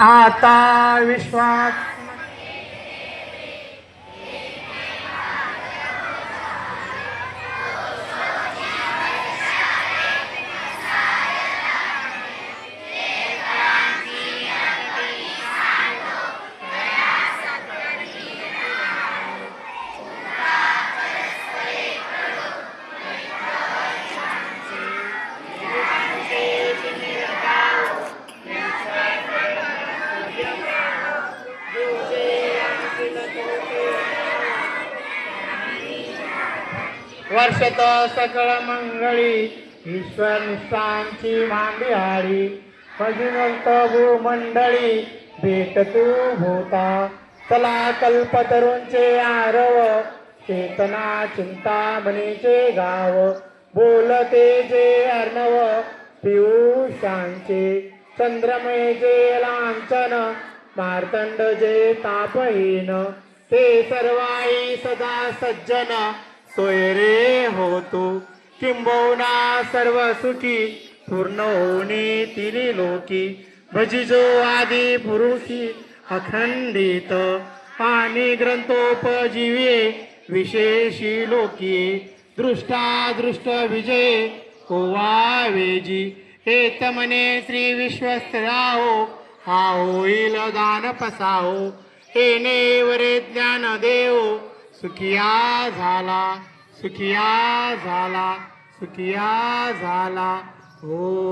आता विश्वात वर्षत सकळ मंगळी ईश्वर निष्ठांची मांदिहारी भजनंत भूमंडळी भेट तू भूता. चला कल्पतरूंचे आरव चेतना चिंतामणीचे गाव. बोलते जे अर्णव पियुषांचे. चंद्रमय जे लांचन मार्तंड जे तापहीन. ते सर्वाई सदा सज्जन सोयरे होतो किंबहुना सर्व सुखी पूर्ण होणे तिने लोकी. भजिजो आदी पुरुषी अखंडित. आणि ग्रंथोपजीवे विशेषी लोकी दृष्टा दृष्ट विजय कोवावेजी वेजी हेत म्हणे श्री विश्वस्तराहो हा होईल दान पसाहो येणे वरे ज्ञान देव सुखिया झाला सुखिया झाला सुखिया झाला हो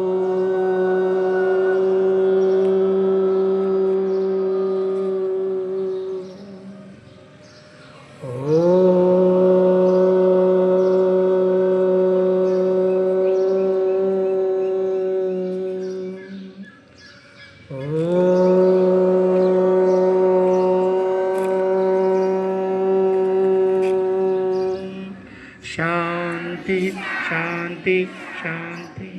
শান্তি শান্তি শান্তি।